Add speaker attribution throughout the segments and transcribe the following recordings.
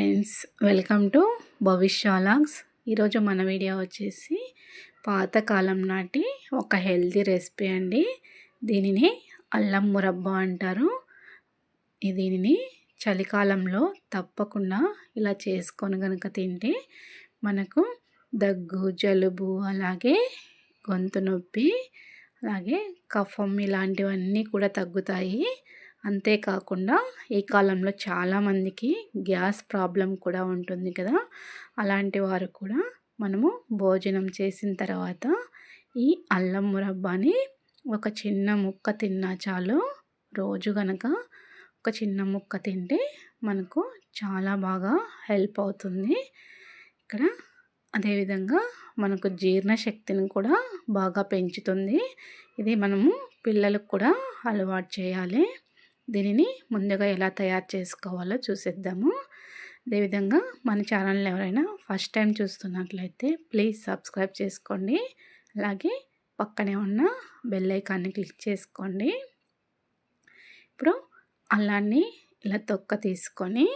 Speaker 1: Friends welcome to భవిష్యాలాగ్స్ ఈరోజు మన video వచ్చేసి పాతకాలం నాటి ఒక హెల్తీ రెసిపీ అండి. దీనిని అల్లం మురబ్బా అంటారు. దీనిని చలికాలంలో తప్పకుండా ఇలా చేసుకొని కనుక తింటే మనకు దగ్గు జలుబు అలాగే గొంతు నొప్పి అలాగే కఫం ఇలాంటివన్నీ కూడా తగ్గుతాయి. అంతేకాకుండా ఈ కాలంలో చాలామందికి గ్యాస్ ప్రాబ్లం కూడా ఉంటుంది కదా. అలాంటి వారు కూడా మనము భోజనం చేసిన తర్వాత ఈ అల్లం మురబ్బాని ఒక చిన్న ముక్క తిన్నా చాలు. రోజు గనక ఒక చిన్న ముక్క తింటే మనకు చాలా బాగా హెల్ప్ అవుతుంది. ఇక్కడ అదేవిధంగా మనకు జీర్ణశక్తిని కూడా బాగా పెంచుతుంది. ఇది మనము పిల్లలకు కూడా అలవాటు చేయాలి. దీనిని ముందుగా ఎలా తయారు చేసుకోవాలో చూసేద్దాము. అదేవిధంగా మన ఛానల్ ఎవరైనా ఫస్ట్ టైం చూస్తున్నట్లయితే ప్లీజ్ సబ్స్క్రైబ్ చేసుకోండి. అలాగే పక్కనే ఉన్న బెల్ ఐకాన్ని క్లిక్ చేసుకోండి. ఇప్పుడు అల్లాన్ని ఇలా తొక్క తీసుకొని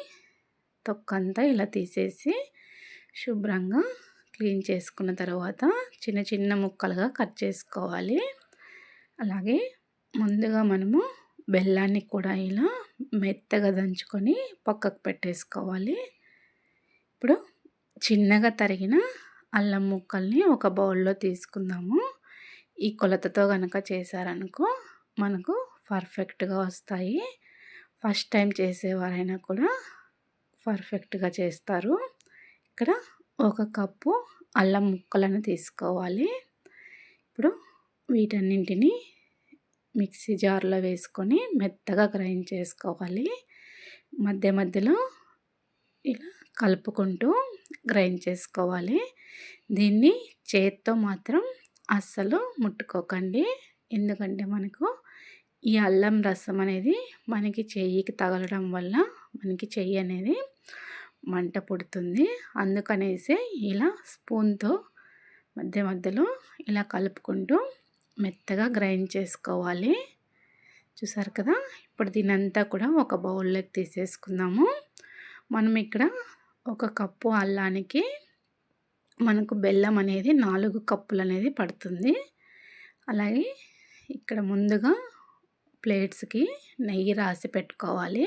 Speaker 1: తొక్క అంతా ఇలా తీసేసి శుభ్రంగా క్లీన్ చేసుకున్న తర్వాత చిన్న చిన్న ముక్కలుగా కట్ చేసుకోవాలి. అలాగే ముందుగా మనము బెల్లాన్ని కూడా ఇలా మెత్తగా దంచుకొని పక్కకు పెట్టేసుకోవాలి. ఇప్పుడు చిన్నగా తరిగిన అల్లం ముక్కల్ని ఒక బౌల్లో తీసుకుందాము. ఈ కొలతతో కనుక చేశారనుకో మనకు పర్ఫెక్ట్గా వస్తాయి. ఫస్ట్ టైం చేసేవారైనా కూడా పర్ఫెక్ట్గా చేస్తారు. ఇక్కడ ఒక కప్పు అల్లం ముక్కలను తీసుకోవాలి. ఇప్పుడు వీటన్నింటినీ మిక్సీ జార్లో వేసుకొని మెత్తగా గ్రైండ్ చేసుకోవాలి. మధ్య మధ్యలో ఇలా కలుపుకుంటూ గ్రైండ్ చేసుకోవాలి. దీన్ని చేత్తో మాత్రం అస్సలు ముట్టుకోకండి. ఎందుకంటే మనకు ఈ అల్లం రసం అనేది మనకి చెయ్యికి తగలడం వల్ల మనకి చెయ్యి అనేది మంట పుడుతుంది. అందుకనేసి ఇలా స్పూన్తో మధ్య మధ్యలో ఇలా కలుపుకుంటూ మెత్తగా గ్రైండ్ చేసుకోవాలి. చూసారు కదా? ఇప్పుడు దీనంతా కూడా ఒక బౌల్లోకి తీసేసుకుందాము. మనం ఇక్కడ ఒక కప్పు అల్లానికి మనకు బెల్లం అనేది నాలుగు కప్పులు అనేది పడుతుంది. అలాగే ఇక్కడ ముందుగా ప్లేట్స్కి నెయ్యి రాసి పెట్టుకోవాలి.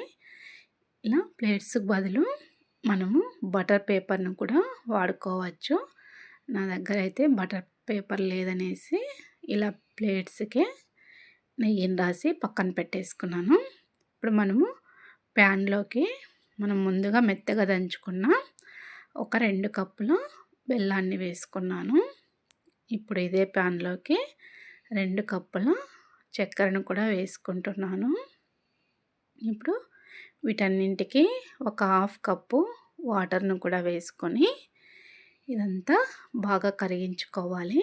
Speaker 1: ఇలా ప్లేట్స్కి బదులు మనము బటర్ పేపర్ను కూడా వాడుకోవచ్చు. నా దగ్గర అయితే బటర్ పేపర్ లేదనేసి ఇలా ప్లేట్స్కి నెయ్యిని రాసి పక్కన పెట్టేసుకున్నాను. ఇప్పుడు మనము ప్యాన్లోకి మనం ముందుగా మెత్తగా దంచుకున్న ఒక రెండు కప్పులు బెల్లాన్ని వేసుకున్నాను. ఇప్పుడు ఇదే ప్యాన్లోకి రెండు కప్పుల చక్కెరను కూడా వేసుకుంటున్నాను. ఇప్పుడు వీటన్నింటికి ఒక హాఫ్ కప్పు వాటర్ను కూడా వేసుకొని ఇదంతా బాగా కరిగించుకోవాలి.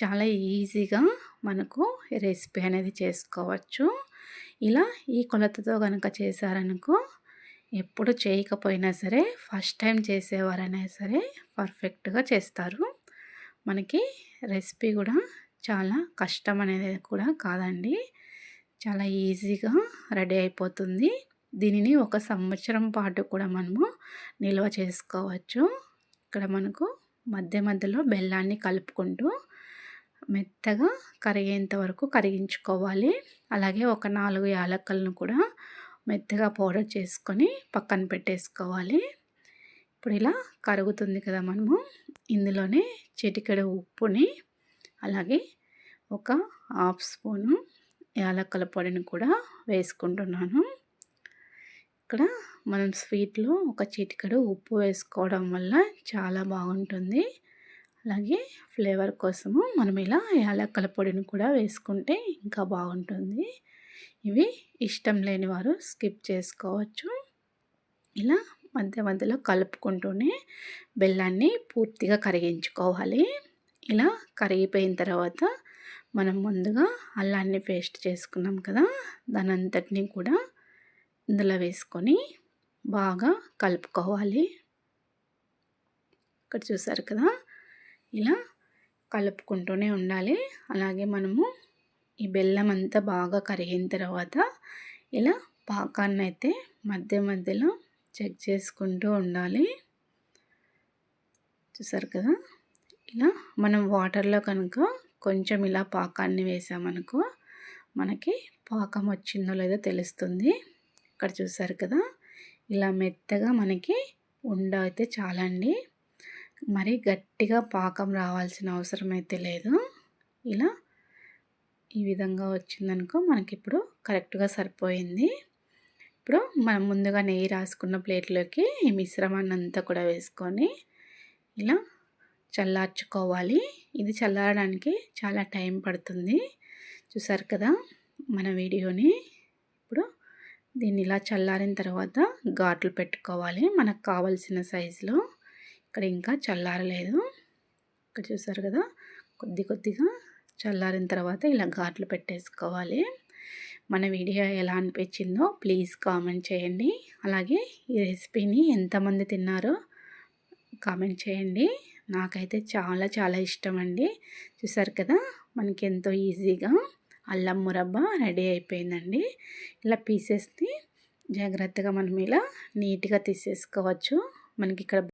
Speaker 1: చాలా ఈజీగా మనకు రెసిపీ అనేది చేసుకోవచ్చు. ఇలా ఈ కొలతతో కనుక చేశారనుకో ఎప్పుడు చేయకపోయినా సరే ఫస్ట్ టైం చేసేవారైనా సరే పర్ఫెక్ట్గా చేస్తారు. మనకి రెసిపీ కూడా చాలా కష్టం అనేది కూడా కాదండి. చాలా ఈజీగా రెడీ అయిపోతుంది. దీనిని ఒక సంవత్సరం పాటు కూడా మనము నిల్వ చేసుకోవచ్చు. ఇక్కడ మనకు మధ్య మధ్యలో బెల్లాన్ని కలుపుకుంటూ మెత్తగా కరిగేంత వరకు కరిగించుకోవాలి. అలాగే ఒక నాలుగు యాలక్కలను కూడా మెత్తగా పౌడర్ చేసుకొని పక్కన పెట్టేసుకోవాలి. ఇప్పుడు ఇలా కరుగుతుంది కదా మనము. ఇందులోనే చిటికెడు ఉప్పుని అలాగే ఒక హాఫ్ స్పూను యాలక్కల పొడిని కూడా వేసుకుంటున్నాను. ఇక్కడ మనం స్వీట్లో ఒక చిటికెడు ఉప్పు వేసుకోవడం వల్ల చాలా బాగుంటుంది. అలాగే ఫ్లేవర్ కోసము మనం ఇలా యాలక్కల పొడిని కూడా వేసుకుంటే ఇంకా బాగుంటుంది. ఇవి ఇష్టం లేని వారు స్కిప్ చేసుకోవచ్చు. ఇలా మధ్య మధ్యలో కలుపుకుంటూనే బెల్లాన్ని పూర్తిగా కరిగించుకోవాలి. ఇలా కరిగిపోయిన తర్వాత మనం ముందుగా అల్లాన్ని పేస్ట్ చేసుకున్నాం కదా దాని కూడా ఇందులో వేసుకొని బాగా కలుపుకోవాలి. ఇక్కడ చూసారు కదా ఇలా కలుపుకుంటూనే ఉండాలి. అలాగే మనము ఈ బెల్లం అంతా బాగా కరిగిన తర్వాత ఇలా పాకాన్ని అయితే మధ్య మధ్యలో చెక్ చేసుకుంటూ ఉండాలి. చూసారు కదా? ఇలా మనం వాటర్లో కనుక కొంచెం ఇలా పాకాన్ని వేసామనుకో మనకి పాకం వచ్చిందో లేదో తెలుస్తుంది. ఇక్కడ చూసారు కదా? ఇలా మెత్తగా మనకి ఉండ అయితే చాలండి. మరి గట్టిగా పాకం రావాల్సిన అవసరం అయితే లేదు. ఇలా ఈ విధంగా వచ్చిందనుకో మనకి ఇప్పుడు కరెక్ట్గా సరిపోయింది. ఇప్పుడు మనం ముందుగా నెయ్యి రాసుకున్న ప్లేట్లోకి ఈ మిశ్రమాన్ని అంతా కూడా వేసుకొని ఇలా చల్లార్చుకోవాలి. ఇది చల్లారడానికి చాలా టైం పడుతుంది. చూసారు కదా మన వీడియోని. ఇప్పుడు దీన్ని ఇలా చల్లారిన తర్వాత ఘాట్లు పెట్టుకోవాలి. మనకు కావలసిన సైజులో. ఇక్కడ ఇంకా చల్లారలేదు. ఇక్కడ చూసారు కదా? కొద్ది కొద్దిగా చల్లారిన తర్వాత ఇలా ఘాట్లు పెట్టేసుకోవాలి. మన వీడియో ఎలా అనిపించిందో ప్లీజ్ కామెంట్ చేయండి. అలాగే ఈ రెసిపీని ఎంతమంది తిన్నారో కామెంట్ చేయండి. నాకైతే చాలా చాలా ఇష్టం అండి. చూసారు కదా? మనకి ఎంతో ఈజీగా అల్లం మురబ్బ రెడీ అయిపోయిందండి. ఇలా పీసెస్ని జాగ్రత్తగా మనం ఇలా నీట్గా తీసేసుకోవచ్చు. మనకి ఇక్కడ